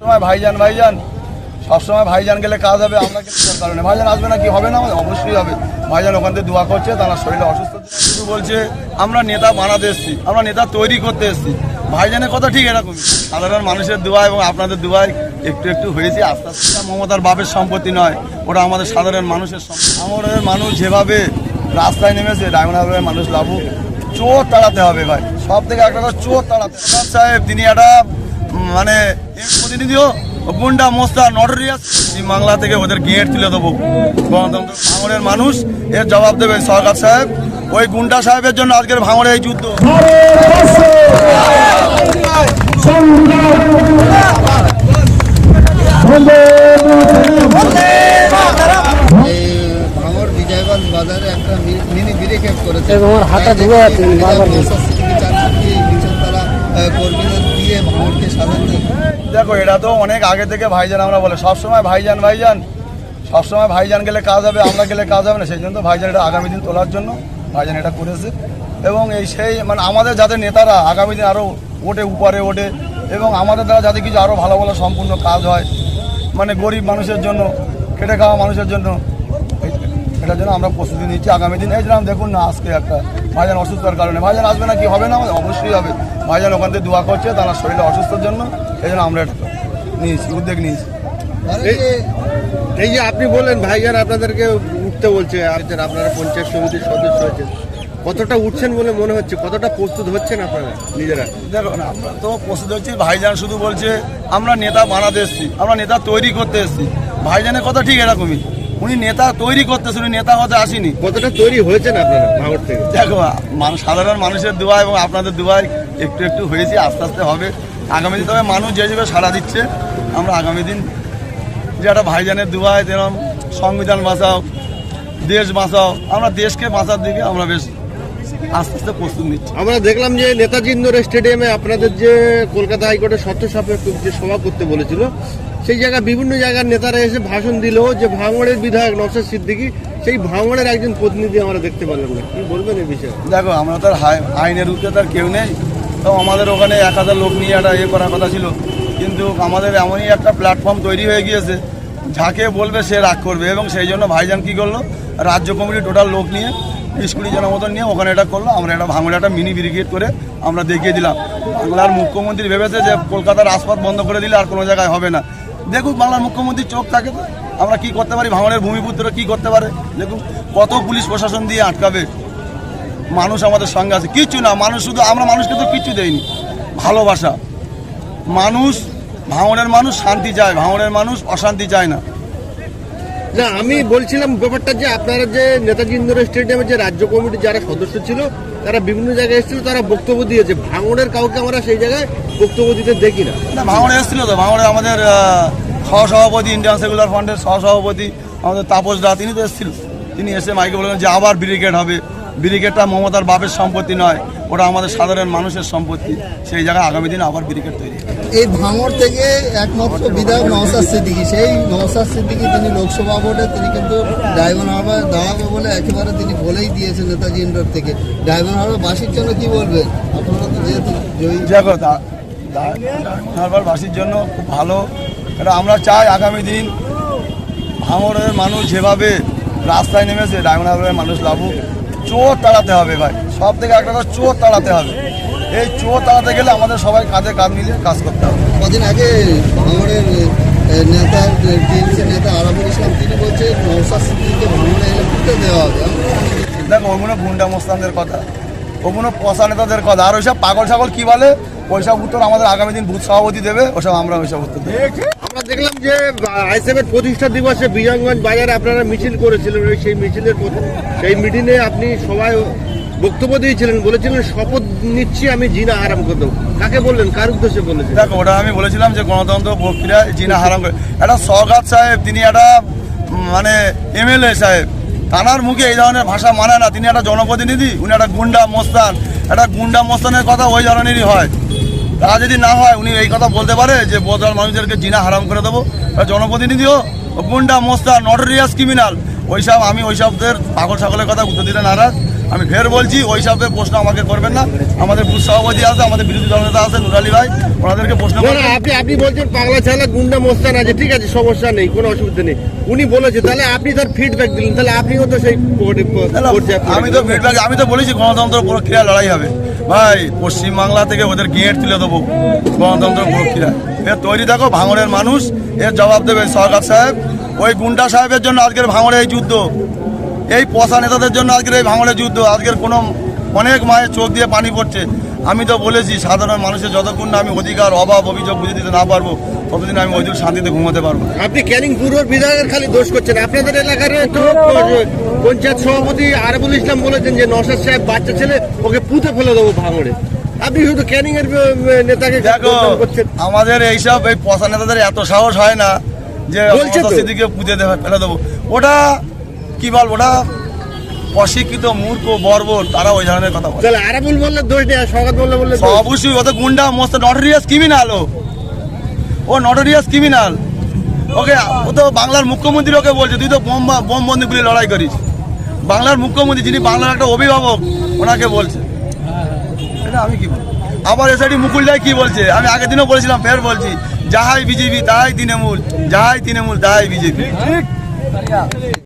সময় ভাইজান ভাইজান। সবসময় ভাইজান গেলে কাজ হবে, আমরা তার কারণে। ভাইজান আসবে না, কি হবে না? অবশ্যই হবে। ভাইজান ওখান থেকে দোয়া করছে, তারা শরীরে অসুস্থ শুধু বলছে, আমরা নেতা বানাতে এসেছি, আমরা নেতা তৈরি করতে এসেছি। ভাইজানের কথা ঠিক এরকমই। সাধারণ মানুষের দোয়া এবং আপনাদের দোয়ায় একটু একটু হয়েছে। আস্তে আস্তে মমতার বাপের সম্পত্তি নয় ওটা আমাদের সাধারণ মানুষের আমাদের মানুষ যেভাবে রাস্তায় নেমেছে ডায়মন্ড হারবারের মানুষ লাভুক চোর তাড়াতে হবে ভাই। সব থেকে একটা চোর তাড়াতে হবে। সাহেব, তিনি একটা মানে এর প্রতিনিধিও গুন্ডা মোস্তা নটরিয়াস বাংলা থেকে ওদের গেট তুলে দেবো গণতন্ত্র ভাঙড়ের মানুষ এর জবাব দেবে সরকার সাহেব ওই গুন্ডা সাহেবের জন্য আজকের ভাঙড়ে এই যুদ্ধ বাজারে একটা মিনি ব্রিকেট করেছে আমার আছে, বারবার তারা দেখো, এটা তো অনেক আগে থেকে ভাইজান আমরা বলে, সবসময় ভাইজান ভাইজান। সবসময় ভাইজান গেলে কাজ হবে, আমরা গেলে কাজ হবে না। সেই জন্য তো ভাইজান এটা আগামী দিন তোলার জন্য, ভাইজান এটা করেছে। এবং এই সেই মানে আমাদের যাদের নেতারা আগামী দিন আরও ওঠে, উপরে ওঠে, এবং আমাদের দ্বারা যাতে কিছু আরও ভালো ভালো সম্পূর্ণ কাজ হয় মানে গরিব মানুষের জন্য, খেটে খাওয়া মানুষের জন্য এটার জন্য আমরা প্রস্তুতি নিচ্ছি আগামী দিন। এই যেরকম দেখুন না, আজকে একটা ভাইজান অসুস্থতার কারণে। ভাইজান আসবে না কি? হবে না? অবশ্যই হবে। ভাইজান ওখান থেকে দোয়া করছে তার শরীরে অসুস্থর জন্য এই জন্য আমরা এটা নিয়েছি উদ্যোগ নিয়েছি। এই- যে- আপনি বললেন ভাইজান আপনাদেরকে উঠতে বলছে আপনার আপনারা পঞ্চায়েত সমিতির সদস্য হয়েছেন কতটা উঠছেন বলে মনে হচ্ছে? কতটা প্রস্তুত হচ্ছেন আপনারা নিজেরা? দেখো না আমরা তো প্রস্তুত হচ্ছি ভাইজান শুধু বলছে আমরা নেতা বানাতে এসেছি আমরা নেতা তৈরি করতে এসেছি। ভাইজানের কথা ঠিক এরকমই উনি নেতা তৈরি করতেছে উনি নেতা হতে আসেনি। কতটা তৈরি হয়েছেন আপনারা ভাঙর থেকে? দেখো সাধারণ মানুষের দোয়া এবং আপনাদের দোয়ায় একটু একটু হয়েছে আস্তে আস্তে হবে। আগামী দিন তবে মানুষ যে হিসেবে সাড়া দিচ্ছে আমরা আগামী দিন যে একটা ভাইজানের দোয়ায় যেরকম সংবিধান বাঁচাও দেশ বাঁচাও আমরা দেশকে বাঁচার দিকে আমরা বেশ আস্তে আস্তে প্রস্তুত নিচ্ছি। আমরা দেখলাম যে নেতাজি ইন্দোর স্টেডিয়ামে আপনাদের যে কলকাতা হাইকোর্টের শর্ত সাপেক্ষ যে সভা করতে বলেছিল সেই জায়গায় বিভিন্ন জায়গার নেতারা এসে ভাষণ দিল যে ভাঙড়ের বিধায়ক নওশাদ সিদ্দিকি সেই ভাঙড়ের একজন প্রতিনিধি আমরা দেখতে পেলাম না। কি বলবেন এই বিষয়ে? দেখো আমরা তো আর হাই- আইনের উত্তর তার কেউ নেই। তো আমাদের ওখানে এক হাজার লোক নিয়ে একটা ইয়ে করার কথা ছিল। কিন্তু আমাদের এমনই একটা প্ল্যাটফর্ম তৈরি হয়ে গিয়েছে, যাকে বলবে সে রাগ করবে এবং সেই জন্য ভাইজান কী করল, রাজ্য কমিটি টোটাল লোক নিয়ে, বিশ কুড়ি জনের মতন নিয়ে ওখানে এটা করল। আমরা এটা ভাঙড়ে একটা মিনি ব্রিগেড করে আমরা দেখিয়ে দিলাম। বাংলার মুখ্যমন্ত্রী ভেবেছে যে কলকাতার আসপাত বন্ধ করে দিলে আর কোনো জায়গায় হবে না। দেখুন বাংলার মুখ্যমন্ত্রীর চোখ থাকে তো। আমরা কি করতে পারি? ভাঙড়ের ভূমিপুত্র কি করতে পারে? দেখুন কত পুলিশ প্রশাসন দিয়ে আটকাবে। মানুষ আমাদের সঙ্গে আছে। কিছু না মানুষ শুধু আমরা মানুষকে তো কিছু দেইনি। ভালোবাসা। মানুষ ভাঙড়ের মানুষ শান্তি চায় ভাঙড়ের মানুষ অশান্তি চায় না। না আমি বলছিলাম ব্যাপারটা যে আপনারা যে নেতাজি ইন্দোর স্টেডিয়ামে যে রাজ্য কমিটির যারা সদস্য ছিল তারা বিভিন্ন জায়গায় এসেছিল তারা বক্তব্য দিয়েছে। ভাঙড়ের কাউকে আমরা সেই জায়গায় বক্তব্য দিতে দেখি না। না ভাঙড়ে এসেছিল তো। ভাঙড়ে আমাদের সহসভাপতি ইন্ডিয়ান সেকুলার ফ্রন্টের সহসভাপতি আমাদের তাপস দা তিনি তো এসেছিল। তিনি এসে মাইকে বললেন যে আবার ব্রিগেড হবে। ব্রিগেডটা মমতার বাপের সম্পত্তি নয় ওটা আমাদের সাধারণ মানুষের সম্পত্তি। সেই জায়গায় আগামী দিনে আবার ব্রিগেড তৈরি এই ভাঙর থেকে একমাত্র বিধায়ক নওশাদ সিদ্দিকি সেই নওশাদ সিদ্দিকি তিনি লোকসভা ভোটে তিনি কিন্তু ডায়মন্ড হারবার দাঁড়াবে বলে একেবারে তিনি বলেই দিয়েছেন নেতাজি ইন্ডোর থেকে। ডায়মন্ড হারবার বাসীর জন্য কি বলবেন? আপনারা তো যেহেতু জয়ী। দেখো হারবারবাসীর জন্য খুব ভালো। এটা আমরা চাই আগামী দিন ভাঙরের মানুষ যেভাবে রাস্তায় নেমেছে ডায়মন্ড হারবারের মানুষ লাভুক চোর তাড়াতে হবে ভাই। সব থেকে একটা কথা চোর তাড়াতে হবে। এই চোর তাড়াতে গেলে আমাদের সবাই কাঁধে কাঁধ মিলিয়ে কাজ করতে হবে। কদিন আগে ভাঙড়ের নেতা টিএমসি নেতা আরাবুল ইসলাম তিনি বলছে নওশাদ সিদ্দিকে ভাঙড়ে এলে ঘুরতে দেওয়া হবে। দেখো ওগুলো গুন্ডা মোস্তানদের কথা ওগুলো পশা নেতাদের কথা। আর ওইসব পাগল ছাগল কী বলে? ওইসব উত্তর আমাদের আগামী দিন বুথ সভাপতি দেবে ওসব আমরা ওইসব উত্তর দেবো। আমরা দেখলাম যে আইসিএফের প্রতিষ্ঠা দিবসে বিজয়গঞ্জ বাজারে আপনারা মিছিল করেছিলেন ওই সেই মিছিলের সেই মিটিংয়ে আপনি সবাই বক্তব্য দিয়েছিলেন বলেছিলেন শপথ নিচ্ছি আমি জিনা আরাম করে দেবো। কাকে বললেন? কার উদ্দেশ্যে বলেছেন? দেখো ওটা আমি বলেছিলাম যে গণতন্ত্র প্রক্রিয়ায় জিনা হারাম করে একটা সগাত সাহেব তিনি একটা মানে এমএলএ সাহেব। তানার মুখে এই ধরনের ভাষা মানে না। তিনি একটা জনপ্রতিনিধি উনি একটা গুন্ডা মোস্তান। একটা গুন্ডা মোস্তানের কথা ওই ধরনেরই হয়। তা যদি না হয় উনি এই কথা বলতে পারে যে বোধার মানুষদেরকে জিনা হারাম করে দেবো। জনপ্রতিনিধিও গুন্ডা মোস্তান নটরিয়াস ক্রিমিনাল ওইসব আমি ওইসবদের পাগল ছাগলের কথা উত্তর দিতে নারাজ। আমি ফের বলছি ওই সবের প্রশ্ন আমাকে করবেন না। আমাদের বুথ সভাপতি আছে আমাদের বিরোধী দলনেতা আছে নুরালি ভাই ওনাদেরকে প্রশ্ন আপনি আপনি বলছেন পাগলা ছালা গুন্ডা মোস্তান আছে ঠিক আছে সমস্যা নেই কোনো অসুবিধা নেই। উনি বলেছে তাহলে আপনি তার ফিডব্যাক দিলেন তাহলে আপনিও তো সেই আমি তো ফিডব্যাক আমি তো বলেছি গণতন্ত্র প্রক্রিয়া লড়াই হবে। ভাই, পশ্চিমবাংলা থেকে ওদের গেট তুলে দেবো। গণতন্ত্র প্রক্রিয়া এর তৈরি দেখো, ভাঙড়ের মানুষ। এর জবাব দেবে সরকার সাহেব। ওই গুন্ডা সাহেবের জন্য আজকের ভাঙড়ে এই যুদ্ধ। এই পশা নেতাদের জন্য আজকের এই ভাঙড়ে যুদ্ধ। আজকের কোনো অনেক মায়ের চোখ দিয়ে পানি পড়ছে। আমি তো বলেছি সাধারণ মানুষের যতক্ষণ না আমি অধিকার অভাব অভিযোগ বুঝে দিতে না পারব ততদিন আমি ওইদিন শান্তিতে ঘুমাতে পারব আপনি ক্যানিং পূর্ব বিধায়কের খালি দোষ করছেন। আপনাদের এলাকার তো পঞ্চায়েত সভাপতি আরবুল ইসলাম বলেছেন যে নসাদ সাহেব বাচ্চা ছেলে ওকে পুঁতে ফেলে দেবো ভাঙড়ে। আপনি শুধু ক্যানিং এর নেতাকে দেখো আমাদের এইসব এই পশা নেতাদের এত সাহস হয় না যে পুজো ফেলে দেবো। ওটা কি বলব ওটা অশিক্ষিত মূর্খ বর্বর তারা ওই ধরনের কথা বলে। তাহলে আরাবুল বললে দোষ সকাত বললে বললে। অবশ্যই ওদের গুন্ডা মস্ত নটোরিয়াস ক্রিমিনাল ও। ও নটোরিয়াস ক্রিমিনাল ওকে ও তো বাংলার মুখ্যমন্ত্রী ওকে বলছে তুই তো বোম বোম বন্দুকগুলি লড়াই করিস। বাংলার মুখ্যমন্ত্রী যিনি বাংলার একটা অভিভাবক ওনাকে বলছে। এটা আমি কি বলব? আবার এসআইডি মুকুল রায় কি বলছে? আমি আগের দিনও বলেছিলাম ফের বলছি যাহাই বিজেপি তাহাই তৃণমূল যাহাই তৃণমূল তাহাই বিজেপি।